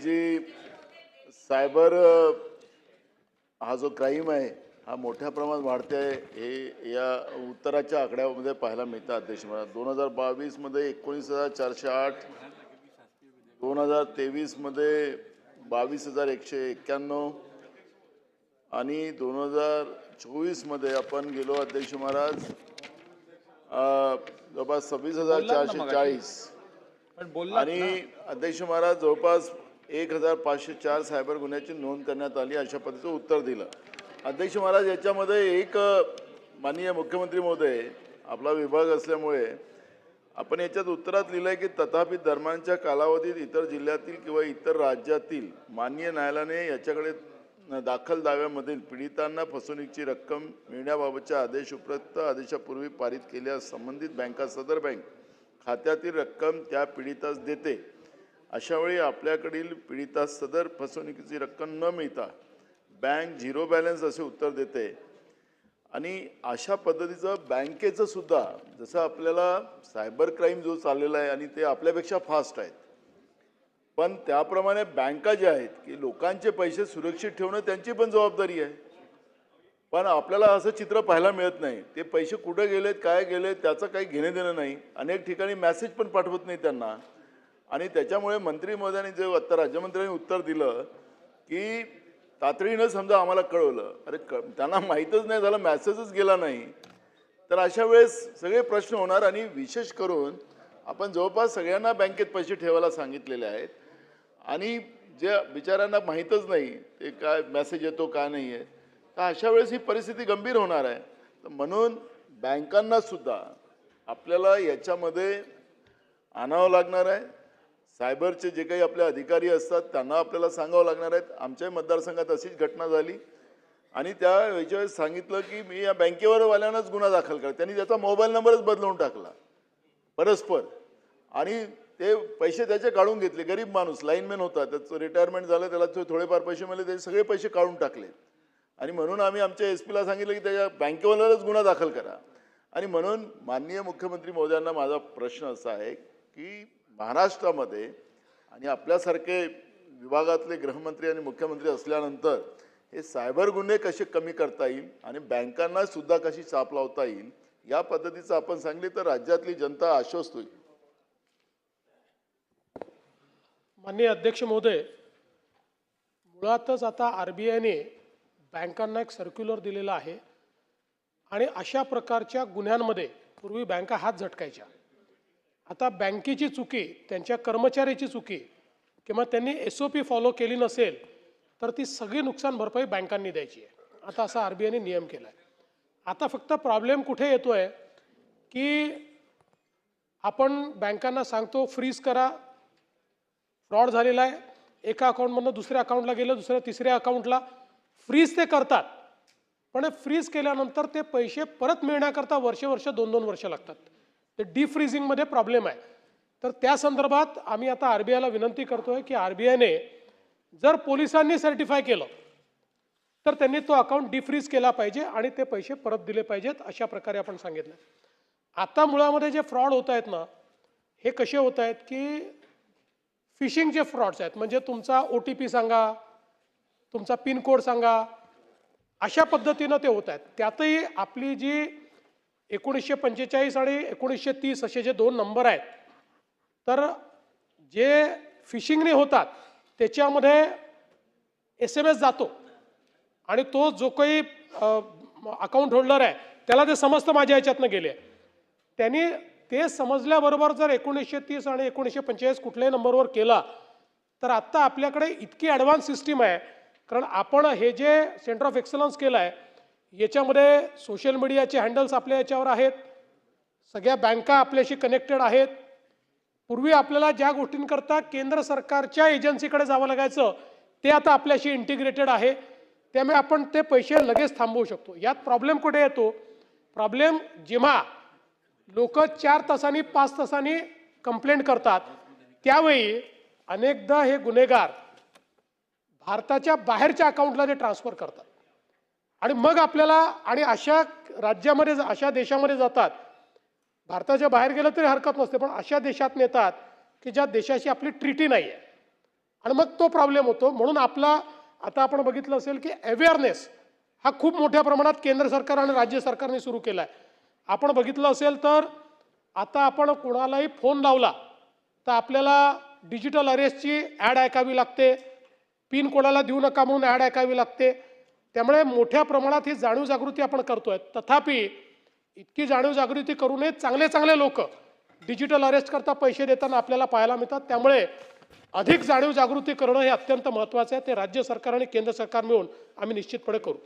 जी cyber हा जो crime आहे हा मोठ्या प्रमाणात वाढते आहे हे या उत्तराच्या आकड्यामध्ये पाहायला मिळतं अध्यक्ष मला दोन हजार बावीसमध्ये एकोणीस हजार चारशे आठ दोन हजार तेवीसमध्ये बावीस हजार एकशे एक्क्याण्णव आणि दोन हजार चोवीसमध्ये आपण गेलो अध्यक्ष महाराज जवळपास सव्वीस हजार चारशे चाळीस. आणि अध्यक्ष महाराज जवळपास एक हजार पाचशे चार सायबर गुन्ह्याची नोंद करण्यात आली अशा पद्धतीचं उत्तर दिलं. अध्यक्ष महाराज याच्यामध्ये एक माननीय मुख्यमंत्री महोदय आपला विभाग असल्यामुळे आपण याच्यात उत्तरात लिहिलं आहे की तथापि दरम्यानच्या कालावधीत इतर जिल्ह्यातील किंवा इतर राज्यातील माननीय न्यायालयाने याच्याकडे दाखल दाव्यामधील पीडितांना फसवणुकीची रक्कम मिळण्याबाबतच्या आदेश उपरोक्त आदेशापूर्वी पारित केल्यास संबंधित बँका सदर बँक खात्यातील रक्कम त्या पीडितास देते. अशावेळी आपल्याकडील पीडितास सदर फसवणुकीची रक्कम न मिळता बँक झिरो बॅलन्स असे उत्तर देते. आणि अशा पद्धतीचं बँकेचं सुद्धा जसं आपल्याला सायबर क्राईम जो चाललेला आहे आणि ते आपल्यापेक्षा फास्ट आहेत. पण त्याप्रमाणे बँका ज्या आहेत की लोकांचे पैसे सुरक्षित ठेवणं त्यांची पण जबाबदारी आहे. पण आपल्याला असं चित्र पाहायला मिळत नाही. ते पैसे कुठे गेलेत काय गेलेत त्याचं काही घेणं देणं नाही. अनेक ठिकाणी मेसेज पण पाठवत नाही त्यांना. आणि त्याच्यामुळे मंत्री महोदयांनी जे आता राज्यमंत्र्यांनी उत्तर दिलं की तातडीनं समजा आम्हाला कळवलं अरे क त्यांना माहीतच नाही झालं मेसेजच गेला नाही. तर अशा वेळेस सगळे प्रश्न होणार आणि विशेष करून आपण जवळपास सगळ्यांना बँकेत पैसे ठेवायला सांगितलेले आहेत. आणि जे बिचाऱ्यांना माहीतच नाही ते काय मेसेज येतो का नाही आहे तर अशा वेळेस ही परिस्थिती गंभीर होणार आहे. तर म्हणून बँकांना सुद्धा आपल्याला याच्यामध्ये आणावं लागणार आहे. सायबरचे जे काही आपले अधिकारी असतात त्यांना आपल्याला सांगावं लागणार आहेत. आमच्याही मतदारसंघात अशीच घटना झाली. आणि त्या वेळेस सांगितलं की मी या बँकेवर वाल्यानंच गुन्हा दाखल करा त्यांनी त्याचा मोबाईल नंबरच बदलवून टाकला. परस्पर. आणि ते पैसे त्याचे काढून घेतले. गरीब माणूस लाईनमॅन होता. त्याचं रिटायरमेंट झालं त्याला थोडेफार पैसे मिळाले त्याचे सगळे पैसे काढून टाकले. आणि म्हणून आम्ही आमच्या एस पीला सांगितलं की त्याच्या बँकेवरच गुन्हा दाखल करा. आणि म्हणून माननीय मुख्यमंत्री महोदयांना माझा प्रश्न असा आहे की महाराष्ट्रामध्ये आणि आपल्यासारखे विभागातले गृहमंत्री आणि मुख्यमंत्री असल्यानंतर हे सायबर गुन्हे कसे कमी करता येईल आणि बँकांना सुद्धा कशी चाप लावता येईल या पद्धतीचं आपण सांगली तर राज्यातली जनता आश्वस्त होईल. माननीय अध्यक्ष महोदय मुळातच आता आर बी आयने बँकांना एक सर्क्युलर दिलेला आहे आणि अशा प्रकारच्या गुन्ह्यांमध्ये पूर्वी बँका हात झटकायच्या. आता बँकेची चुकी त्यांच्या कर्मचाऱ्याची चुकी किंवा त्यांनी एस ओ पी फॉलो केली नसेल तर ती सगळी नुकसान भरपाई बँकांनी द्यायची आहे. आता असा आर बी आयने नियम केला आहे आता फक्त प्रॉब्लेम कुठे येतो आहे की आपण बँकांना सांगतो फ्रीज करा. फ्रॉड झालेला आहे. एका अकाउंटमधनं दुसऱ्या अकाउंटला गेलं दुसऱ्या तिसऱ्या अकाउंटला फ्रीज ते करतात. पण फ्रीज केल्यानंतर ते पैसे परत मिळण्याकरता वर्ष वर्ष दोन दोन वर्ष लागतात. ते डीफ्रीजिंगमध्ये प्रॉब्लेम आहे. तर त्या संदर्भात आम्ही आता आर बी आयला विनंती करतोय की आर बी आयने जर पोलिसांनी सर्टिफाय केलं तर त्यांनी तो अकाउंट डिफ्रीज केला पाहिजे आणि ते पैसे परत दिले पाहिजेत अशा प्रकारे आपण सांगितलं. आता मुळामध्ये जे फ्रॉड होत आहेत ना हे कसे होत आहेत की फिशिंगचे फ्रॉड्स आहेत. म्हणजे तुमचा ओ टी पी सांगा तुमचा पिनकोड सांगा अशा पद्धतीनं ते होत आहेत. त्यातही आपली जी एकोणीसशे पंचेचाळीस आणि एकोणीसशे तीस असे जे दोन नंबर आहेत तर जे फिशिंगने होतात त्याच्यामध्ये एस एम एस जातो आणि तो जो काही अकाउंट होल्डर आहे त्याला ते समजतं माझ्या ह्याच्यातनं गेले. त्यांनी ते समजल्याबरोबर जर एकोणीसशे तीस आणि एकोणीसशे पंचेचाळीस कुठल्याही नंबरवर केला तर आत्ता आपल्याकडे इतकी ॲडव्हान्स सिस्टीम आहे कारण आपण हे जे सेंटर ऑफ एक्सलन्स केलं आहे याच्यामध्ये सोशल मीडियाचे हँडल्स आपल्या याच्यावर आहेत. सगळ्या बँका आपल्याशी कनेक्टेड आहेत. पूर्वी आपल्याला ज्या गोष्टींकरता केंद्र सरकारच्या एजन्सीकडे जावं लागायचं ते आता आपल्याशी इंटिग्रेटेड आहे. त्यामुळे आपण ते पैसे लगेच थांबवू शकतो. यात प्रॉब्लेम कुठे येतो? प्रॉब्लेम जेव्हा लोक चार तासांनी पाच तासांनी कंप्लेंट करतात त्यावेळी अनेकदा हे गुन्हेगार भारताच्या बाहेरच्या अकाउंटला ते ट्रान्सफर करतात. आणि मग आपल्याला आणि अशा राज्यामध्ये अशा देशामध्ये जातात. भारताच्या बाहेर गेलं तरी हरकत नसते पण अशा देशात नेतात की ज्या देशाशी आपली ट्रिटी नाही आहे आणि मग तो प्रॉब्लेम होतो. म्हणून आपला आता आपण बघितलं असेल की अवेअरनेस हा खूप मोठ्या प्रमाणात केंद्र सरकार आणि राज्य सरकारने सुरू केला आहे आपण बघितलं असेल तर आता आपण कोणालाही फोन लावला तर आपल्याला डिजिटल अरेस्टची ॲड ऐकावी लागते. पिन कोणाला देऊ नका म्हणून ॲड ऐकावी लागते. त्यामुळे मोठ्या प्रमाणात ही जाणीव जागृती आपण करतोय. तथापि इतकी जाणीव जागृती करूनही चांगले चांगले लोक डिजिटल अरेस्ट करता पैसे देताना आपल्याला पाहायला मिळतात. त्यामुळे अधिक जाणीव जागृती करणं हे अत्यंत महत्त्वाचं आहे. ते राज्य सरकार आणि केंद्र सरकार मिळून आम्ही निश्चितपणे करू.